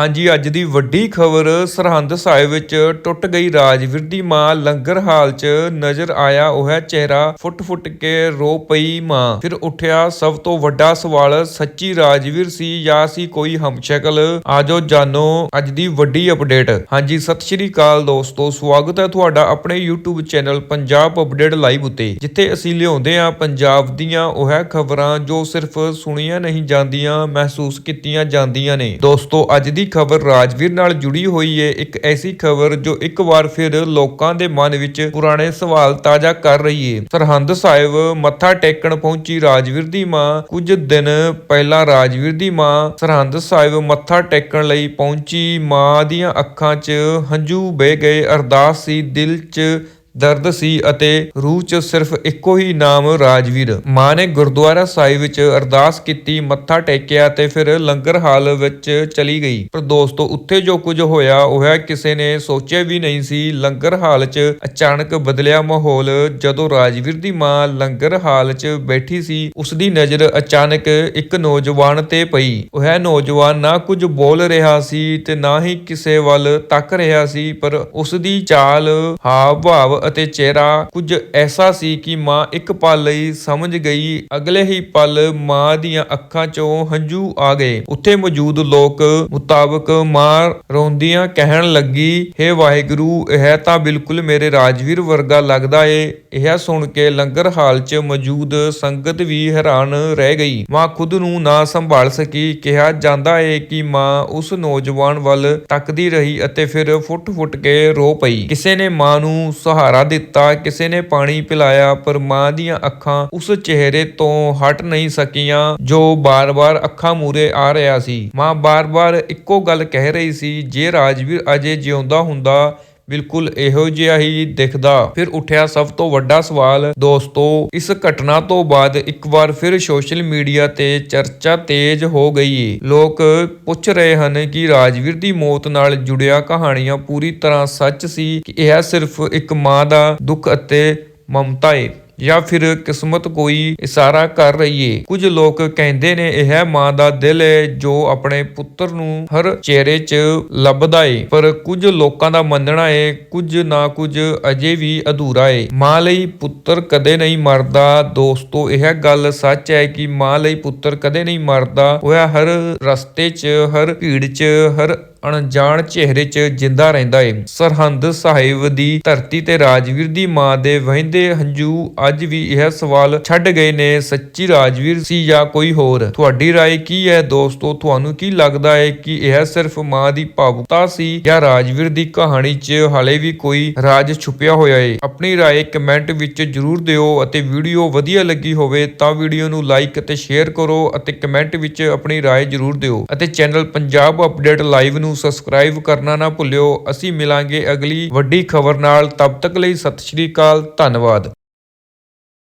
ਹਾਂਜੀ, ਅੱਜ ਦੀ ਵੱਡੀ ਖਬਰ ਸਰਹੰਦ ਸਾਹਿਬ ਵਿੱਚ ਟੁੱਟ ਗਈ ਰਾਜਵੀਰ ਦੀ ਮਾਂ ਲੰਗਰ ਹਾਲ 'ਚ ਨਜ਼ਰ ਆਇਆ, ਉਹ ਹੈ ਚਿਹਰਾ। ਫੁੱਟ-ਫੁੱਟ ਕੇ ਰੋ ਪਈ ਮਾਂ। ਫਿਰ ਉੱਠਿਆ ਸਭ ਤੋਂ ਵੱਡਾ ਸਵਾਲ, ਸੱਚੀ ਰਾਜਵੀਰ ਸੀ ਜਾਂ ਸੀ ਕੋਈ ਹਮਸ਼ਕਲ? ਆਜੋ ਜਾਨੋ ਅੱਜ ਦੀ ਵੱਡੀ ਅਪਡੇਟ। ਹਾਂਜੀ, ਸਤਿ ਸ਼੍ਰੀ ਅਕਾਲ ਦੋਸਤੋ, ਸਵਾਗਤ ਹੈ ਤੁਹਾਡਾ ਆਪਣੇ YouTube channel Punjab update live ਉਤੇ। ਜਿੱਥੇ ਅਸੀਂ ਲਿਆਉਂਦੇ ਹਾਂ ਪੰਜਾਬ ਦੀਆਂ ਉਹ ਹੈ ਖਬਰਾਂ ਜੋ ਸਿਰਫ ਸੁਣੀਆਂ ਨਹੀਂ ਜਾਂਦੀਆਂ, ਮਹਿਸੂਸ ਕੀਤੀਆਂ ਜਾਂਦੀਆਂ ਨੇ। ਦੋਸਤੋ, ਅੱਜ ਦੀ ਖਬਰ ਰਾਜਵੀਰ ਨਾਲ ਜੁੜੀ ਹੋਈ ਹੈ ਇੱਕ ਐਸੀ ਖਬਰ ਜੋ ਇੱਕ ਵਾਰ ਫਿਰ ਲੋਕਾਂ ਦੇ ਮਨ ਵਿੱਚ ਪੁਰਾਣੇ ਸਵਾਲ ਤਾਜ਼ਾ ਕਰ ਰਹੀ ਹੈ ਸਰਹੰਦ ਸਾਹਿਬ ਮੱਥਾ ਟੇਕਣ ਪਹੁੰਚੀ ਰਾਜਵੀਰ ਦੀ ਮਾਂ। ਕੁਝ ਦਿਨ ਪਹਿਲਾਂ ਰਾਜਵੀਰ ਦੀ ਮਾਂ ਸਰਹੰਦ ਸਾਹਿਬ ਮੱਥਾ ਟੇਕਣ ਲਈ ਪਹੁੰਚੀ। ਮਾਂ ਦੀਆਂ ਅੱਖਾਂ 'ਚ ਹੰਝੂ ਵਹਿ ਗਏ। ਅਰਦਾਸ ਸੀ ਦਿਲ 'ਚ ਦਰਦ ਸੀ ਅਤੇ ਰੂਹ 'ਚ ਸਿਰਫ ਇੱਕੋ ਹੀ ਨਾਮ ਰਾਜਵੀਰ। ਮਾਂ ਨੇ ਗੁਰਦੁਆਰਾ ਸਾਹਿਬ ਵਿੱਚ ਅਰਦਾਸ ਕੀਤੀ, ਮੱਥਾ ਟੇਕਿਆ ਤੇ ਫਿਰ ਲੰਗਰ ਹਾਲ ਵਿੱਚ ਚਲੀ ਗਈ। ਪਰ ਦੋਸਤੋ, ਉੱਥੇ ਜੋ ਕੁਝ ਹੋਇਆ, ਉਹ ਕਿਸੇ ਨੇ ਸੋਚਿਆ ਵੀ ਨਹੀਂ ਸੀ। ਲੰਗਰ ਹਾਲ 'ਚ ਅਚਾਨਕ ਬਦਲਿਆ ਮਾਹੌਲ। ਜਦੋਂ ਰਾਜਵੀਰ ਦੀ ਮਾਂ ਲੰਗਰ ਹਾਲ 'ਚ ਬੈਠੀ ਸੀ ਉਸ ਦੀ ਨਜ਼ਰ ਅਚਾਨਕ ਇੱਕ ਨੌਜਵਾਨ ਤੇ ਪਈ। ਉਹ ਨੌਜਵਾਨ, ਨਾ ਕੁਝ ਬੋਲ ਰਿਹਾ ਸੀ ਤੇ ਨਾ ਹੀ ਕਿਸੇ ਵੱਲ ਤੱਕ ਰਿਹਾ ਸੀ, ਪਰ ਉਸ ਦੀ ਚਾਲ ਹਾਵ ਭਾਵ ਅਤੇ ਚਿਹਰਾ ਕੁਝ ਐਸਾ ਸੀ ਕਿ ਮਾਂ ਇੱਕ ਪਲ ਲਈ ਸਮਝ ਗਈ, ਅਗਲੇ ਹੀ ਪਲ ਮਾਂ ਦੀਆਂ ਅੱਖਾਂ 'ਚੋਂ ਹੰਝੂ ਆ ਗਏ। ਉੱਥੇ ਮੌਜੂਦ ਲੋਕ ਮੁਤਾਬਕ ਮਾਂ ਰੋਂਦੀਆਂ ਕਹਿਣ ਲੱਗੀ, ਹੇ ਵਾਹਿਗੁਰੂ, ਇਹ ਤਾਂ ਬਿਲਕੁਲ ਮੇਰੇ ਰਾਜਵੀਰ ਵਰਗਾ ਲੱਗਦਾ ਏ। ਇਹ ਸੁਣ ਕੇ ਲੰਗਰ ਹਾਲ 'ਚ ਮੌਜੂਦ ਸੰਗਤ ਵੀ ਹੈਰਾਨ ਰਹਿ ਗਈ। ਮਾਂ ਖੁਦ ਨੂੰ ਨਾ ਸੰਭਾਲ ਸਕੀ, ਕਿਹਾ ਜਾਂਦਾ ਏ ਕਿ ਮਾਂ ਉਸ ਨੌਜਵਾਨ ਵੱਲ ਤੱਕਦੀ ਰਹੀ ਅਤੇ ਫਿਰ ਫੁੱਟ-ਫੁੱਟ ਕੇ ਰੋ ਪਈ। ਕਿਸੇ ਨੇ ਮਾਂ ਨੂੰ ਸਹਾਰਾ ਦਿੱਤਾ, ਕਿਸੇ ਨੇ ਪਾਣੀ ਪਿਲਾਇਆ, ਪਰ ਮਾਂ ਦੀਆਂ ਅੱਖਾਂ ਉਸ ਚਿਹਰੇ ਤੋਂ ਹਟ ਨਹੀਂ ਸਕੀਆਂ, ਜੋ ਬਾਰ-ਬਾਰ ਅੱਖਾਂ ਮੂਰੇ ਆ ਰਿਹਾ ਸੀ। ਮਾਂ ਬਾਰ-ਬਾਰ ਇੱਕੋ ਗੱਲ ਕਹਿ ਰਹੀ ਸੀ, ਜੇ ਰਾਜਵੀਰ ਅਜੇ ਜਿਉਂਦਾ ਹੁੰਦਾ ਬਿਲਕੁਲ ਇਹੋ ਜਿਹਾ ਹੀ ਦਿਖਦਾ। ਫਿਰ ਉੱਠਿਆ ਸਭ ਤੋਂ ਵੱਡਾ ਸਵਾਲ, ਦੋਸਤੋ, ਇਸ ਘਟਨਾ ਤੋਂ ਬਾਅਦ ਇੱਕ ਵਾਰ ਫਿਰ ਸੋਸ਼ਲ ਮੀਡੀਆ ਤੇ ਚਰਚਾ ਤੇਜ਼ ਹੋ ਗਈ ਏ। ਲੋਕ ਪੁੱਛ ਰਹੇ ਹਨ ਕਿ ਰਾਜਵੀਰ ਦੀ ਮੌਤ ਨਾਲ ਜੁੜਿਆ ਕਹਾਣੀਆਂ ਪੂਰੀ ਤਰ੍ਹਾਂ ਸੱਚ ਸੀ ਕਿ ਇਹ ਸਿਰਫ ਇੱਕ ਮਾਂ ਦਾ ਦੁੱਖ ਅਤੇ ਮਮਤਾ ਏ। ਜਾਂ ਫਿਰ ਕਿਸਮਤ ਕੋਈ ਇਸ਼ਾਰਾ ਕਰ ਰਹੀ ਏ ਕੁਝ ਲੋਕ ਕਹਿੰਦੇ ਨੇ, ਇਹ ਮਾਂ ਦਾ ਦਿਲ ਏ ਜੋ ਆਪਣੇ ਪੁੱਤਰ ਨੂੰ ਹਰ ਚਿਹਰੇ 'ਚ ਲੱਭਦਾ ਏ। ਪਰ ਕੁਝ ਲੋਕਾਂ ਦਾ ਮੰਨਣਾ ਏ, ਕੁਝ ਨਾ ਕੁਝ ਅਜੇ ਵੀ ਅਧੂਰਾ ਏ। ਮਾਂ ਲਈ ਪੁੱਤਰ ਕਦੇ ਨਹੀਂ ਮਰਦਾ। ਦੋਸਤੋ, ਇਹ ਗੱਲ ਸੱਚ ਹੈ ਕਿ ਮਾਂ ਲਈ ਪੁੱਤਰ ਕਦੇ ਨਹੀਂ ਮਰਦਾ। ਉਹ ਹਰ ਰਸਤੇ 'ਚ, ਹਰ ਭੀੜ 'ਚ, ਹਰ ਅਣਜਾਣ ਚਿਹਰੇ 'ਚ ਜਿੰਦਾ ਰਹਿੰਦਾ ਏ ਸਰਹੰਦ ਸਾਹਿਬ ਦੀ ਧਰਤੀ ਤੇ ਰਾਜਵੀਰ ਦੀ ਮਾਂ ਦੇ ਵਹਿੰਦੇ ਹੰਝੂ ਅੱਜ ਵੀ ਇਹ ਸਵਾਲ ਛੱਡ ਗਏ ਨੇ ਸੱਚੀ ਰਾਜਵੀਰ ਸੀ ਜਾਂ ਕੋਈ ਹੋਰ ਤੁਹਾਡੀ رائے ਕੀ ਹੈ ਦੋਸਤੋ ਤੁਹਾਨੂੰ ਕੀ ਲੱਗਦਾ ਹੈ ਕਿ ਇਹ ਸਿਰਫ ਮਾਂ ਦੀ ਭਾਵੁਕਤਾ ਸੀ ਜਾਂ ਰਾਜਵੀਰ ਦੀ ਕਹਾਣੀ 'ਚ ਹਾਲੇ ਵੀ ਕੋਈ ਰਾਜ ਛੁਪਿਆ ਹੋਇਆ ਏ ਆਪਣੀ رائے ਕਮੈਂਟ ਵਿੱਚ ਜਰੂਰ ਦਿਓ ਅਤੇ ਵੀਡੀਓ ਵਧੀਆ ਲੱਗੀ ਹੋਵੇ ਤਾਂ ਵੀਡੀਓ ਨੂੰ ਲਾਈਕ ਅਤੇ ਸ਼ੇਅਰ ਕਰੋ ਅਤੇ ਕਮੈਂਟ ਵਿੱਚ ਆਪਣੀ رائے ਜਰੂਰ ਦਿਓ ਅਤੇ ਚੈਨਲ ਪੰਜਾਬ ਅਪਡੇਟ ਲਾਈਵ ਨੂੰ ਸਬਸਕ੍ਰਾਈਬ ਕਰਨਾ ਨਾ ਭੁੱਲਿਓ। ਅਸੀਂ ਮਿਲਾਂਗੇ ਅਗਲੀ ਵੱਡੀ ਖਬਰ ਨਾਲ। ਤਬ ਤੱਕ ਲਈ ਸਤਿ ਸ਼੍ਰੀ ਅਕਾਲ। ਧੰਨਵਾਦ।